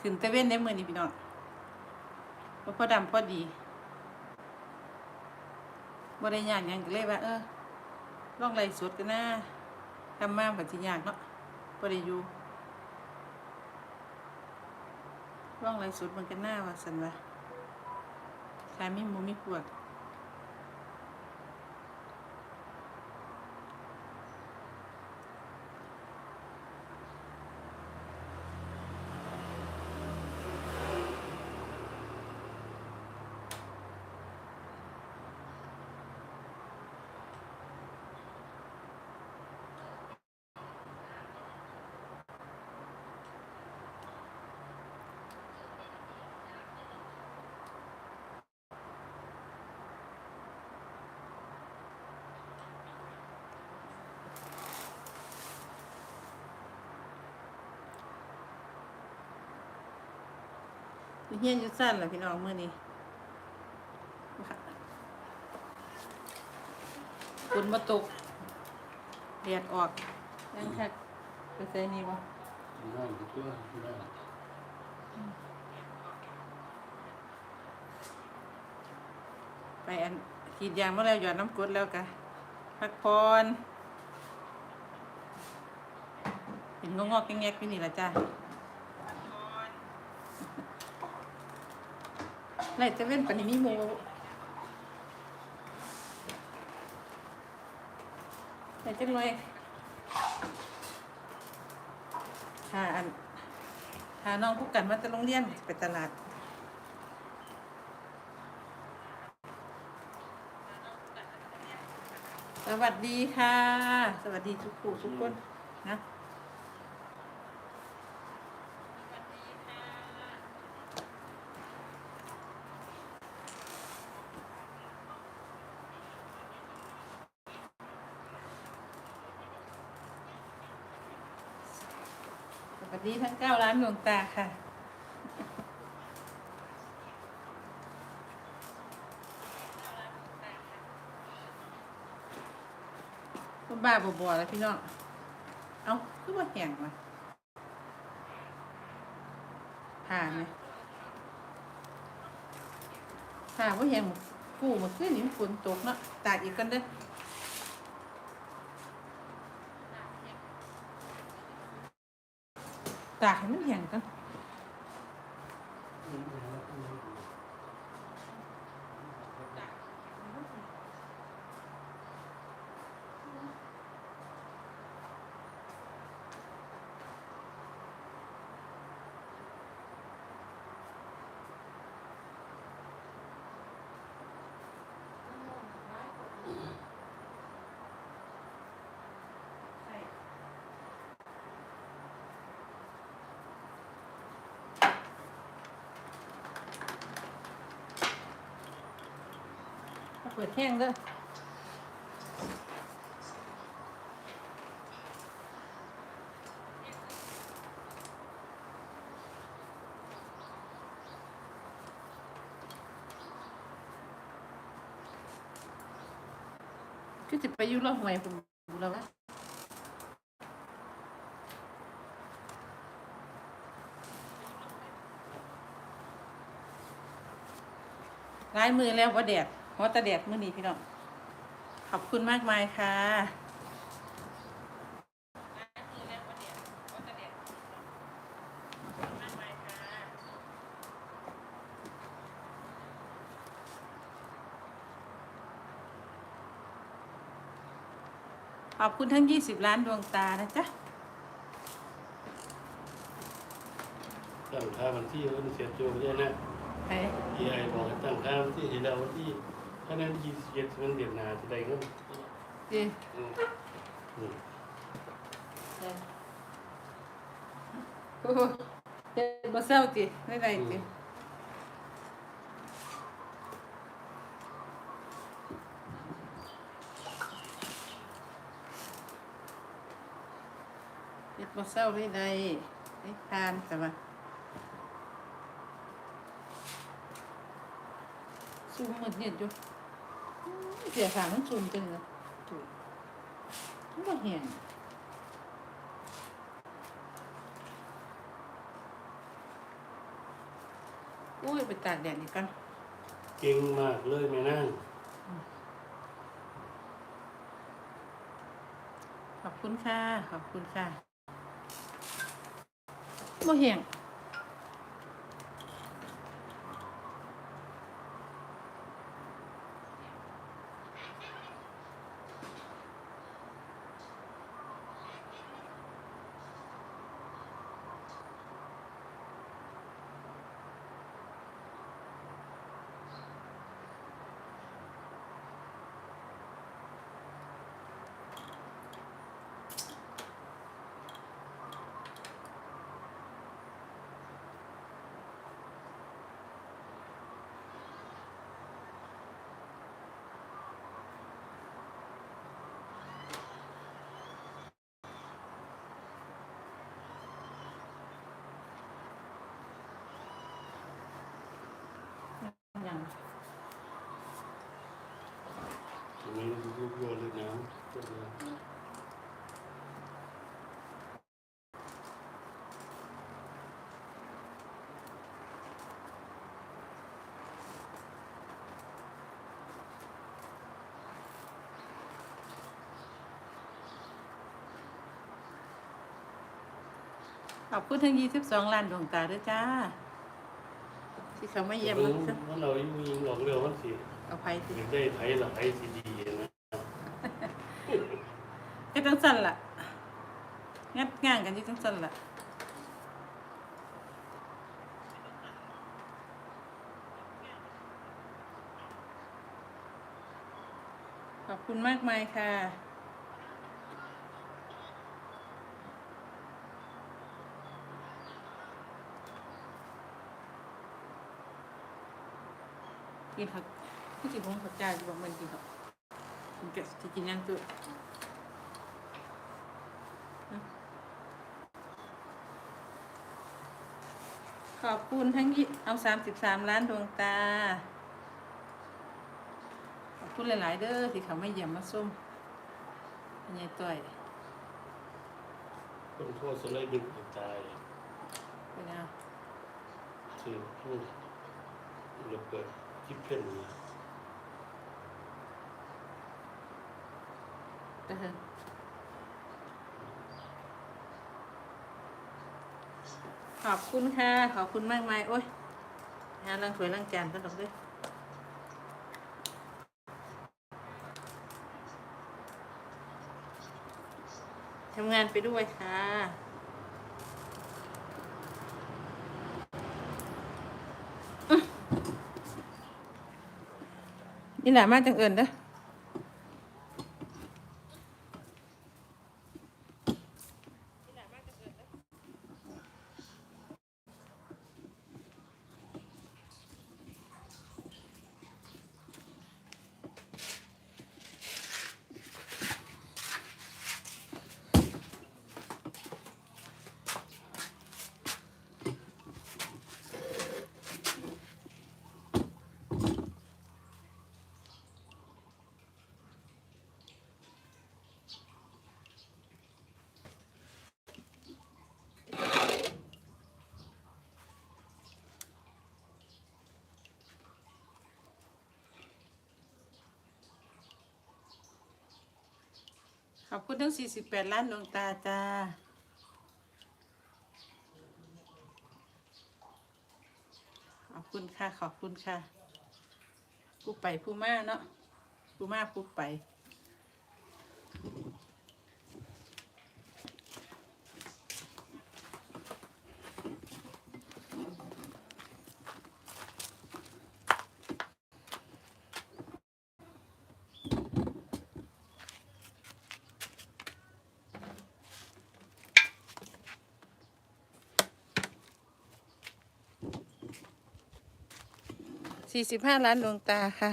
ขึ้นตะเว้นในมือนี่พี่น้องบ่พอดำพอดีบริยานยังก็เลยว่า เออลองไรสุดกันนะทำมาบัดสิยากเนาะบริยู่ลองไรสุดมันกันหน้าว่าสันว่าถ้ามีหมู่มีพว กเฮียนอยู่สั้นแหละพี่น้องเมื้อนี้ฝนมาตกแดดออกยังแคักไปใส่นี่บ่ง่ายตัวได้ไปอันขีดยางมาแล้วหยอดน้ำกรดแล้วกะพักผ่อนเห็นงอกๆแงกๆอยู่นี่ละจ้า ไล่ตะเว้นปนนี้มีหมูไล่จังเลยหาอันหาน้องผู้กันมาจะโรงเรียนไปตลาดสวัสดีค่ะ สวัสดีทุกผู้ทุกคนนะสวัสดี ทั้งเก้าล้านดวงตาค่ะก็บ้าบอๆแล้วพี่น้อง เอาคือว่าแห้งมาผ่าไหมผ่าว่าแห้งกูมาขึ้นนี่ฝนตกเนาะตากอีกกันเด้อ ตากให้มันแห้งกันเอาเปิดแห้งเด้อคือจะไปอยู่รอบหวยผมดูแล้ววะร้ายมือแล้วว่าแดด เพราะแตะแดดมือนี้พี่น้องขอบคุณมากมายค่ะขอบคุณทั้ง 20 ล้านดวงตานะจ๊ะตั้งค่าวันที่วันเสียโจไม่ได้นะไปเอไอบอกให้ตั้งค่าวันที่เห็นแล้ววันที่ ถ้านั้นยี่สิบเจ็ดมันเดือนหนาจะได้เงินดีอืมอืมโอ้โหเจ็บบ่เศร้าจิไม่ได้จิเจ็บบ่เศร้าไม่ได้ไม่ทานแต่ว่าซูมหมดเนี่ยอยู่อื้อ เสียขามันซูมจังเลยถูกมันบ่เห็นมอุ้ยไปตากแดดอีกกันเก่งมากเลยแม่นางขอบคุณค่ะ ขอบคุณค่ะบ่แห้งยัง ตรงนี้ลูกๆเลยนะเจ้าเลย ขอบคุณทั้งยี่สิบสองล้านดวงตาด้วยจ้า ที่เขามาเยี่ยมเบิ่มางมันเราอยู่ยิงหลอกเร็วมันสิเอาไปสิอยากได้ไผละไผสิดีนะก็จังสั่นล่ะ งัดง่างกันที่จังสั่นล่ะขอบคุณมากมายค่ะ กินผักผู้สิบงผักกาดบอกมันกินผักกินแกะจะกินยังตัวขอบคุณทั้งยี่เอาสามสิบสามล้านดวงตา ขอบคุณหลาย ๆ เด้อที่เขาไม่เยี่ยมมาส้มเป็นไงต่อยคนโทษสไลด์ดึงตายเป็นไงคือผู้ระเบิด ที่เพ่นนี่ยเออขอบคุณค่ะ ขอบคุณมากมาย โอ้ยหาล้างถ้วยล้างจานกันดอกด้วยทำงานไปด้วยค่ะ นี่แหละมาจังเอิญเด้อ ขอบคุณทั้ง 48 ล้านดวงตาจ้าขอบคุณค่ะ ขอบคุณค่ะ ผู้ไปผู้มาเนาะผู้มาผู้ไป 45 ล้านดวงตาค่ะ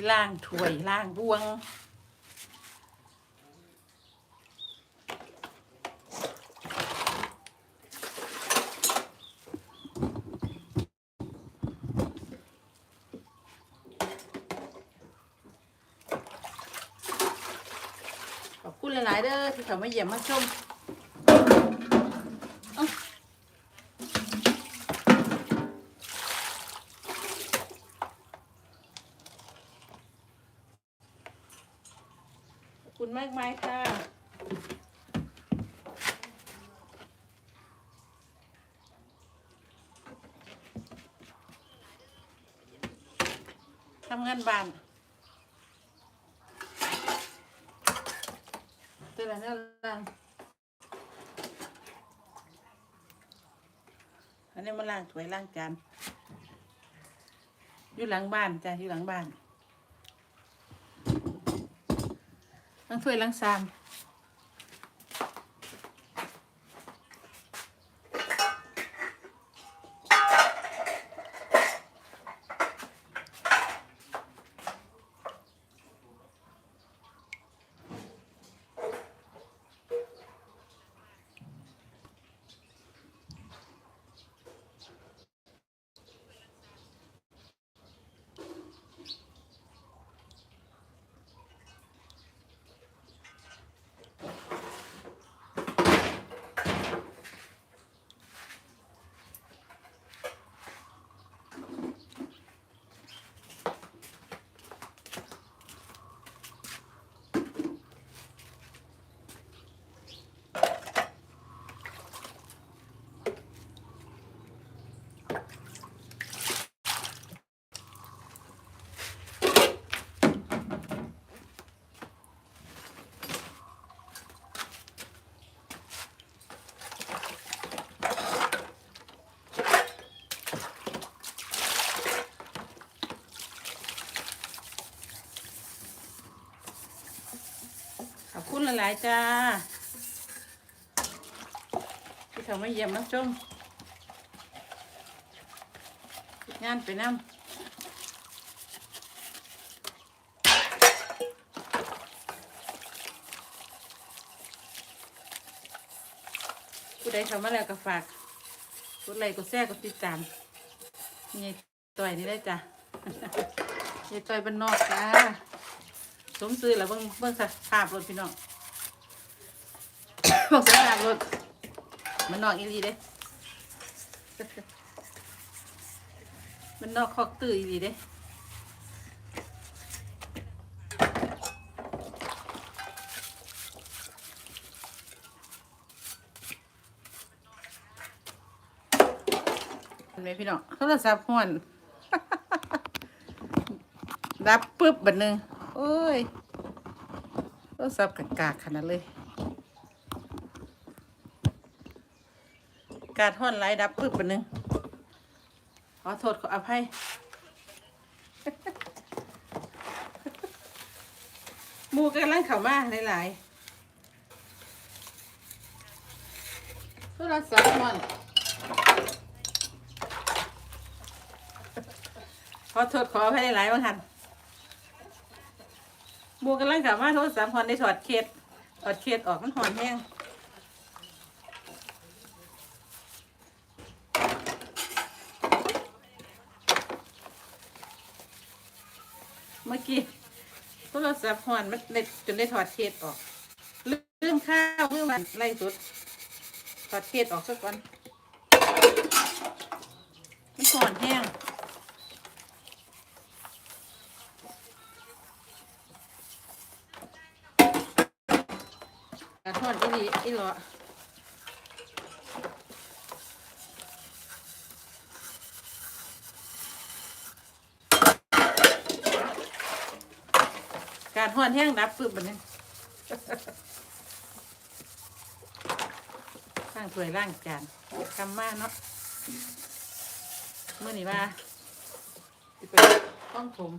สิล่างถ้วยล่างบวง ขอบคุณหลาย ๆ เด้อที่เขามาเยี่ยมมาชมเอ้าขอบ คุณมากมายค่ะทำงานบ้านเตือนแล้วล่างอันนี้มาล้างถ้วยล้างจานอยู่หลังบ้านจ้ะอยู่หลังบ้าน ลังถ้วยลังซาม ขอบคุณหลายจ้าที่เขามาเยี่ยมน้ำชมงานไปน้ำผู้ใดเข้ามาแล้วก็ฝากกดไลค์กดแชร์กดติดตามนี่ต่อยนี่ได้จ้ะยายต่อยบ้านนอกจ้าสมซื้อแล้วเบิ่งเบิ่งสภาพรถพี่น้อง บิ่งสภาพรถมันนอกอีหลีเด้ มันนอกคอกตื้ออีหลีเด้ไหมพี่น้องโทรศัพท์ห้วนรับปึ๊บบัดหนึ่งโอ้ยโทรศัพท์กากๆขนาดเลย การห้อนไลดับปึ๊บบัดหนึ่งขอโทษขออภัยหมูกำลังเข้ามาหลายๆโทรศัพท์ห้อนขอโทษขออภัยหลายๆบางทันหมูกำลังกลับมาโทรศัพท์ฮอนได้ถอดเคสถอดเคสออกมันหอนแห้งเมื่อ กี้โทรศัพท์ฮอนมันได้จนได้ถอดเคสออกลืมข้าวลืมมันไล่สุดถอดเคสออกสักก่อนมันหอนแห้งกระทอดอีหลีอีหลอารห่อนแห้งดับปึ๊บแบบนี้ล้างถ้วยล้างจานกำมาเนาะเมื่อนี้ว่าไปต้องผม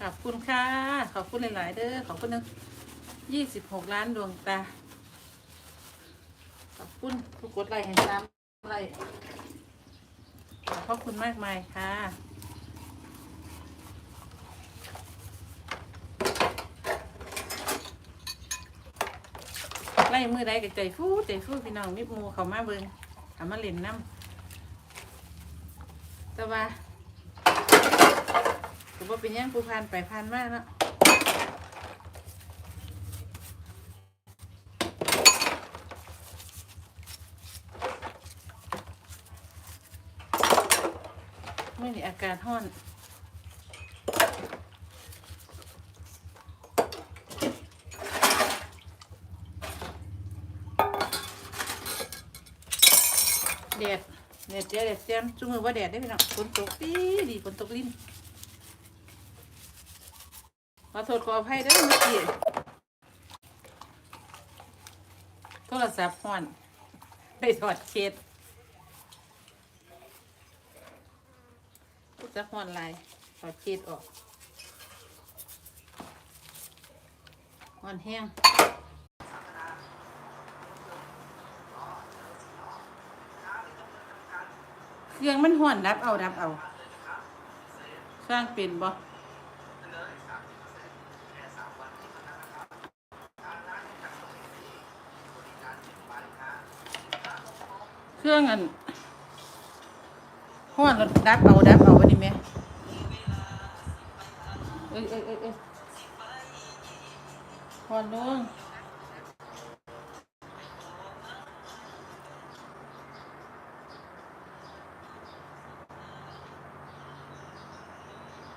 ขอบคุณค่ะ ขอบคุณหลาย ๆ เด้อขอบคุณนะยี่สิบหกล้านดวงตา ขอบคุณทุกกดไลค์ให้ซ้ำไลค์ขอบคุณมากมายค่ะไล่มือได้กับใจฟูใจฟูพี่น้องมิบมูเขามาเบิงเอามาเล่นน้ำแต่ว่าก็บ่เป็นยังผู้พานไปพานมากเนาะไม่นี่ อากาศห้อนแดดแดดเจียแดดเจียมจุมือว่าแดดได้พี่น้องฝนตกดีดีฝนตกลิ้นขอโทษขออภัยด้อเมื่อกี้โทรศัพท์ห่อนไปถอดเคส โทรศัพท์ห่อนลายถอดเคสออกห่อนแห้งเครื่องมันห่อนดับเอาดับเอา สร้างเป็นบ่เครื่องอันห่อนดับเอาดับเอา เอ้ยเอ้ยเอ้ยเอ้ยห่อนลง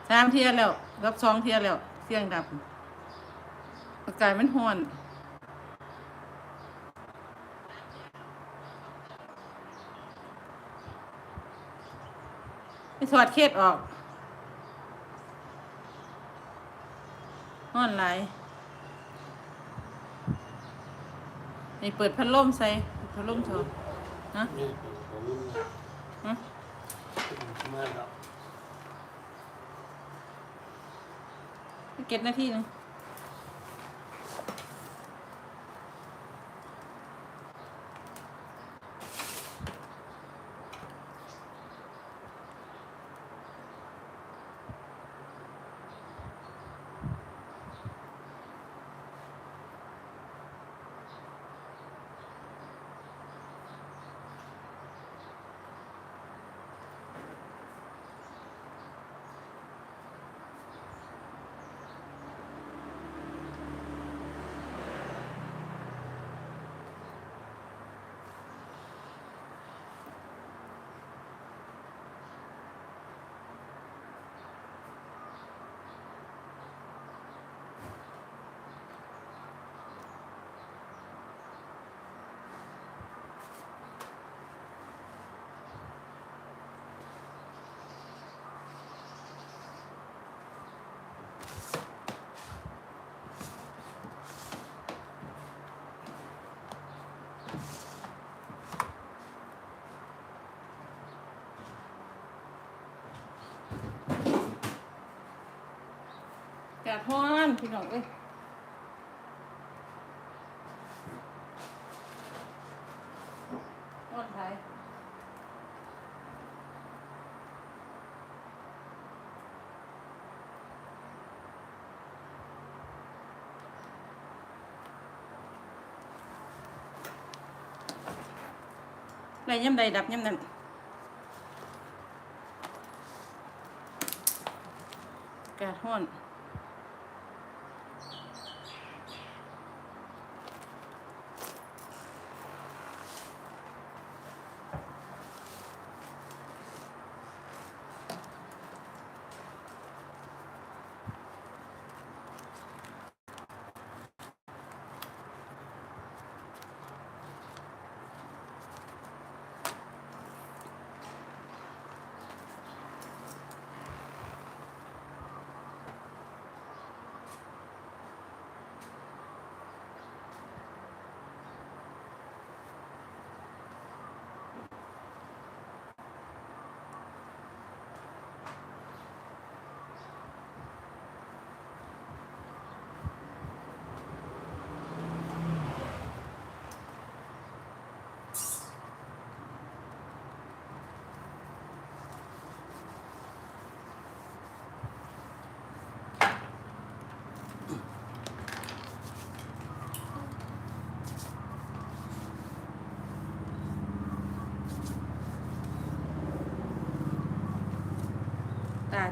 สามเทียแล้วรับสองเทียแล้ว เสียงดับ อากาศมันห้อนไปถอดเคสออก นอนไหลายไอเปิดพัดลมใส่พัดลมชว์ฮะนี่เป็นของมันฮะเก็บหน้าที่หนึงากาศห้อนพี่น้องเอ้ยห้อนไทยไรย่ำใดดับย่ำนั้นอากาศห้อน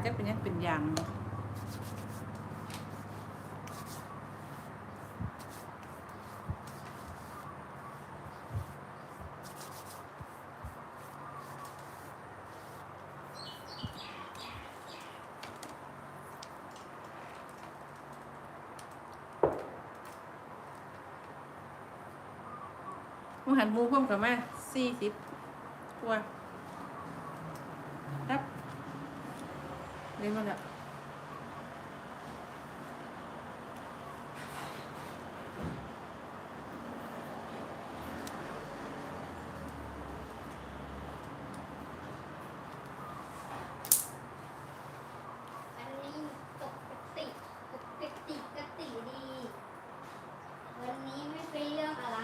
จะเป็นยังเป็นย่างมหันมูเพิ่มกับแมาสี่สิบกว่าครับเรียนมาแล้ว อันนี้ปกติปกติกติดี วันนี้ไม่เป็นเรื่องอะไร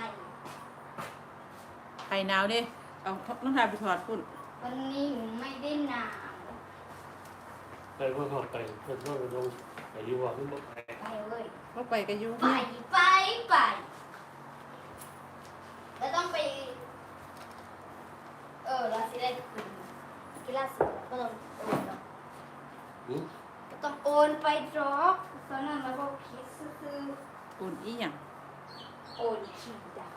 ไป หนาวเด้เอาน้องทายไปถอดพุ่นวันนี้หนูไม่ได้หนาวไปก็เข้าไปเพื่อนก็ไปลงไปอยู่ว่าขึ้นบ่ไปไปเลยก็ไปกับยูไปไปไปแล้วต้องไป เออเราสิได้กินกีฬาสีก็ต้องโอนเนาะหือก็ต้องโอนไปดรอกตอนนั้นเราก็คิดซื้ออุ่นอีหยัง ๆโอนขี่ดาว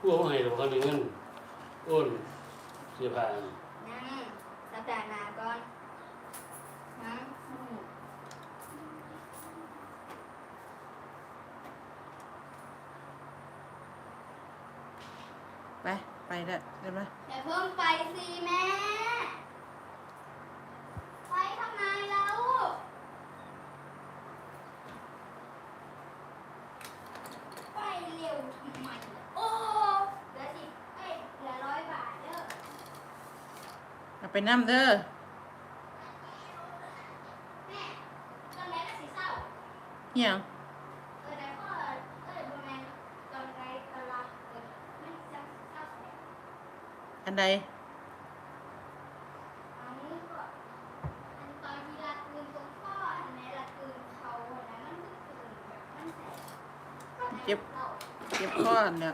พวกให้เราเขามีเงินโอนเสียผ่านนั่งสัปดาห์หน้าก่อนนะอืมไป ไปได้ได้ไหมอย่าเพิ่งไปสิแม่ นมันก็คืนแบบมันแสนเจ็บเจ็บคออันเนี่ย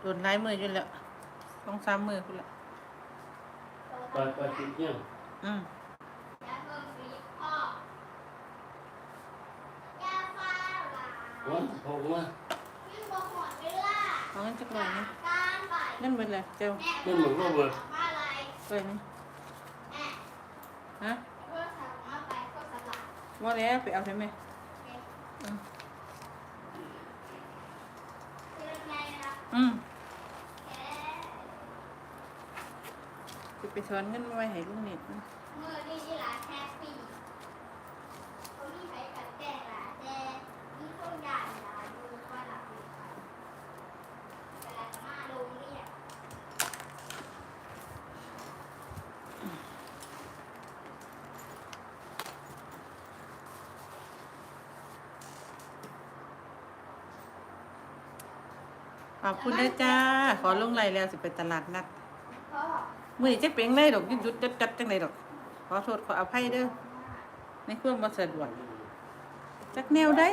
โดนไล่มืออยู่แล้วสองสามมือคุณละไปไปติดเนี่ยงอืมยาเพิ่มฟรีพ่อยาฟ้าหลาวันพกมายิ่งบอกหมดเวลาเอาเงินจักหน่อยนะการไปเงินเบิดเลยเจ้าแม่เพิ่มสั่งมาอะไรไปไหมแม่ฮะเพิ่มสั่งมาไปก็สลัดว่าแล้วไปเอาใช่ไหมคือไงนะอืม แค่ จะไปถอนเงินมาไว้ให้ลุงนิดนะเมื่อที่ที่ร้านแฮปปี้เขามีใครกัดแกล้งล่ะแต่มีคนด่าด่าดูว่าหลับอยู่ค่ะแต่ละมาโรงเรียนขอบคุณนะจ้า ขอลงไล่แล้วสิไปตลาดนัดพ่อ มือนี้จะเป็นไงดอกยุดยุดจัดจัดจังไดดอก ขอโทษขออภัยเด้อในความบ่สะดวกจักแนวได้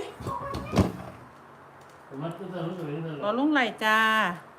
ผมมาตัวเท่านั้นตัวนี้เท่าขอนั้นลงไล่จ้าแ